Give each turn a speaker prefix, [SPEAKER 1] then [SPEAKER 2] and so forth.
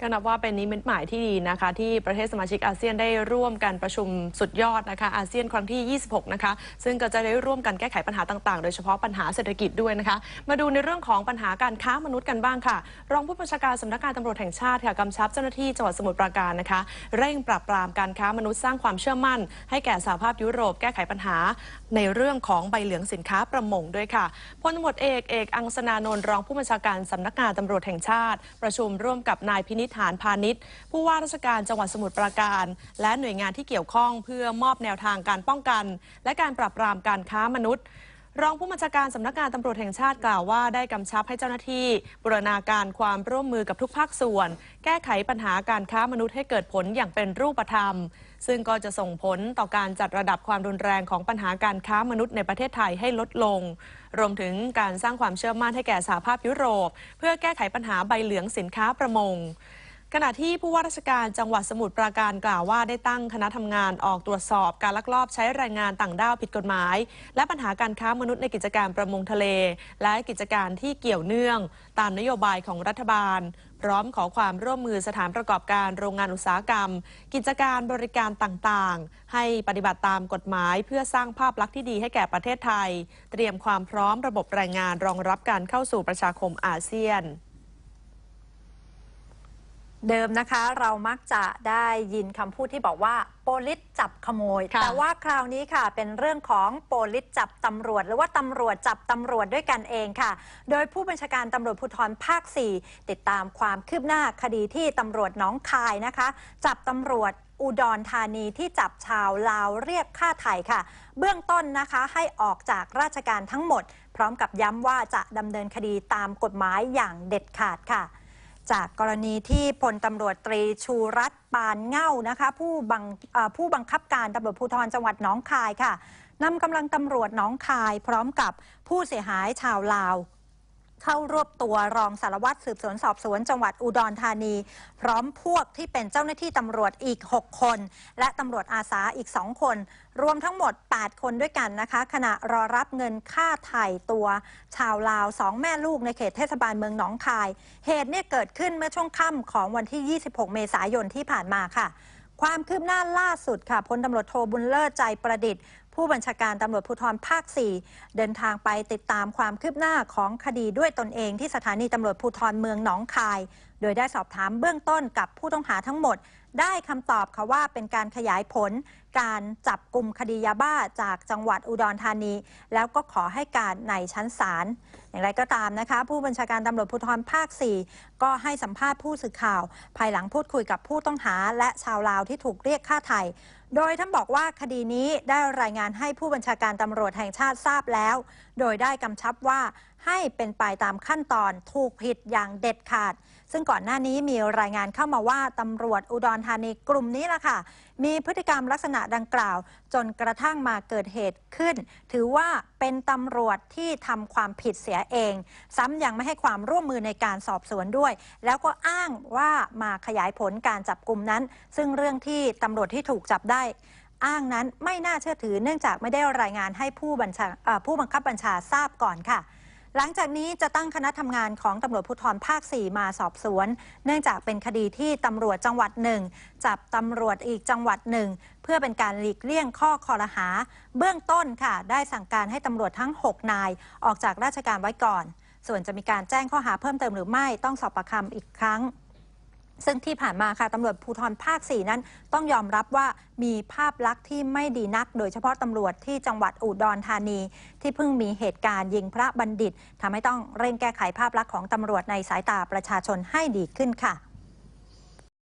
[SPEAKER 1] ก็นับว่าเป็นนิมิตหมายที่ดีนะคะ ที่ประเทศสมาชิกอาเซียนได้ร่วมกันประชุมสุดยอดนะคะอาเซียนครั้งที่ 26 นะคะ ซึ่งก็จะได้ร่วมกันแก้ไขปัญหาต่างๆ โดยเฉพาะปัญหาเศรษฐกิจด้วยนะคะ มาดูในเรื่องของปัญหาการค้ามนุษย์กันบ้างค่ะ รองผู้บัญชาการสำนักงานตำรวจแห่งชาติค่ะกำชับเจ้าหน้าที่จังหวัดสมุทรปราการนะคะ เร่งปราบปรามการค้ามนุษย์สร้างความเชื่อมั่น ให้แก่สหภาพยุโรปแก้ไขปัญหา ในเรื่องของใบเหลืองสินค้าประมงด้วยค่ะพลตำรวจเอกเอกอังสนานนท์รองผู้บัญชาการสำนักงานตำรวจแห่งชาติ ประชุมร่วมกับนายพินิษฐานพาณิชย์ ผู้ว่าราชการจังหวัดสมุทรปราการ และหน่วยงานที่เกี่ยวข้องเพื่อมอบแนวทางการป้องกัน และการปราบปรามการค้ามนุษย์รองผู้บัญชาการสำนักงานตำรวจแห่งชาติกล่าวว่าได้กำชับให้เจ้าหน้าที่บูรณาการความร่วมมือกับทุกภาคส่วน แก้ไขปัญหาการค้ามนุษย์ให้เกิดผลอย่างเป็นรูปธรรม ซึ่งก็จะส่งผลต่อการจัดระดับความรุนแรงของปัญหาการค้ามนุษย์ในประเทศไทยให้ลดลง รวมถึงการสร้างความเชื่อมั่นให้แก่สหภาพยุโรป เพื่อแก้ไขปัญหาใบเหลืองสินค้าประมง ขณะที่ผู้ว่าราชการจังหวัดสมุทรปราการกล่าวว่าได้ตั้งคณะทำงานออกตรวจสอบการลักลอบใช้แรงงานต่างด้าวผิดกฎหมาย และปัญหาการค้ามนุษย์ในกิจการประมงทะเล และกิจการที่เกี่ยวเนื่อง ตามนโยบายของรัฐบาล พร้อมขอความร่วมมือสถานประกอบการโรงงานอุตสาหกรรม กิจการบริการต่างๆ ให้ปฏิบัติตามกฎหมาย เพื่อสร้างภาพลักษณ์ที่ดีให้แก่ประเทศไทย เตรียมความพร้อมระบบแรงงานรองรับการเข้าสู่ประชาคมอาเซียน
[SPEAKER 2] เดิมนะคะเรามักจะได้ยินคำพูดที่บอกว่า โปลิสจับขโมย
[SPEAKER 1] ค่ะ
[SPEAKER 2] แต่ว่าคราวนี้ค่ะ เป็นเรื่องของโปลิสจับตำรวจ หรือว่าตำรวจจับตำรวจด้วยกันเองค่ะ โดยผู้บัญชาการตำรวจภูธรภาค 4 ติดตามความคืบหน้าคดีที่ตำรวจหน้องคายนะคะ จับตำรวจอุดรธานีที่จับชาวลาวเรียกค่าไถ่ค่ะ เบื้องต้นนะคะให้ออกจากราชการทั้งหมด พร้อมกับย้ำว่าจะดำเนินคดีตามกฎหมายอย่างเด็ดขาดค่ะ จากกรณีที่พลตำรวจตรีชูรัตน์ปานเง่านะคะผู้บังผู้บังคับการตำรวจภูธรจังหวัดหนองคายค่ะนำกำลังตำรวจหนองคายพร้อมกับผู้เสียหายชาวลาว เข้ารวบตัวรองสารวัตรสืบสวนสอบสวนจังหวัดอุดรธานี พร้อมพวกที่เป็นเจ้าหน้าที่ตำรวจอีก 6 คน และตำรวจอาสาอีก 2 คน รวมทั้งหมด 8 คนด้วยกันนะคะ ขณะรอรับเงินค่าไถ่ตัวชาวลาว 2 แม่ลูกในเขตเทศบาลเมืองหนองคาย เหตุเนี่ยเกิดขึ้นเมื่อช่วงค่ำของวันที่ 26 เมษายนที่ผ่านมาค่ะความคืบหน้าล่าสุดค่ะพลตำรวจโทบุญเลิศใจประดิษฐ์ ผู้บัญชาการตำรวจภูธรภาค 4 เดินทางไปติดตามความคืบหน้าของคดีด้วยตนเองที่สถานีตำรวจภูธรเมืองหนองคาย โดยได้สอบถามเบื้องต้นกับผู้ต้องหาทั้งหมด ได้คำตอบค่ะว่าเป็นการขยายผลการจับกลุ่มคดียาบ้าจากจังหวัดอุดรธานี แล้วก็ขอให้การในชั้นศาลอย่างไรก็ตามนะคะ ผู้บัญชาการตำรวจภูธรภาค 4 ก็ให้สัมภาษณ์ผู้สื่อข่าว ภายหลังพูดคุยกับผู้ต้องหาและชาวลาวที่ถูกเรียกค่าไถ่โดยท่านบอกว่าคดีนี้ได้รายงานให้ผู้บัญชาการตำรวจแห่งชาติทราบแล้ว โดยได้กำชับว่าให้เป็นไปตามขั้นตอนถูกผิดอย่างเด็ดขาด ซึ่งก่อนหน้านี้มีรายงานเข้ามาว่าตำรวจอุดรธานีกลุ่มนี้ล่ะค่ะ มีพฤติกรรมลักษณะดังกล่าว จนกระทั่งมาเกิดเหตุขึ้น ถือว่าเป็นตำรวจที่ทำความผิดเสียเอง ซ้ำยังไม่ให้ความร่วมมือในการสอบสวนด้วย แล้วก็อ้างว่ามาขยายผลการจับกลุ่มนั้น ซึ่งเรื่องที่ตำรวจที่ถูกจับได้อ้างนั้นไม่น่าเชื่อถือเนื่องจากไม่ได้รายงานให้ผู้บัญชาผู้บังคับบัญชาทราบก่อนค่ะ หลังจากนี้จะตั้งคณะทำงานของตำรวจภูธรภาค 4 มาสอบสวน เนื่องจากเป็นคดีที่ตำรวจจังหวัดหนึ่งจับตำรวจอีกจังหวัดหนึ่งเพื่อเป็นการหลีกเลี่ยงข้อคอรหา เบื้องต้นค่ะ ได้สั่งการให้ตำรวจทั้ง 6 นาย ออกจากราชการไว้ก่อน ส่วนจะมีการแจ้งข้อหาเพิ่มเติมหรือไม่ต้องสอบปากคำอีกครั้ง ซึ่งที่ผ่านมาค่ะตำรวจภูธรภาค 4 นั้น ต้องยอมรับว่ามีภาพลักษณ์ที่ไม่ดีนัก โดยเฉพาะตำรวจที่จังหวัดอุดรธานี ที่เพิ่งมีเหตุการณ์ยิงพระบัณฑิตทำให้ต้องเร่งแก้ไขภาพลักษณ์ของตำรวจในสายตาประชาชนให้ดีขึ้นค่ะ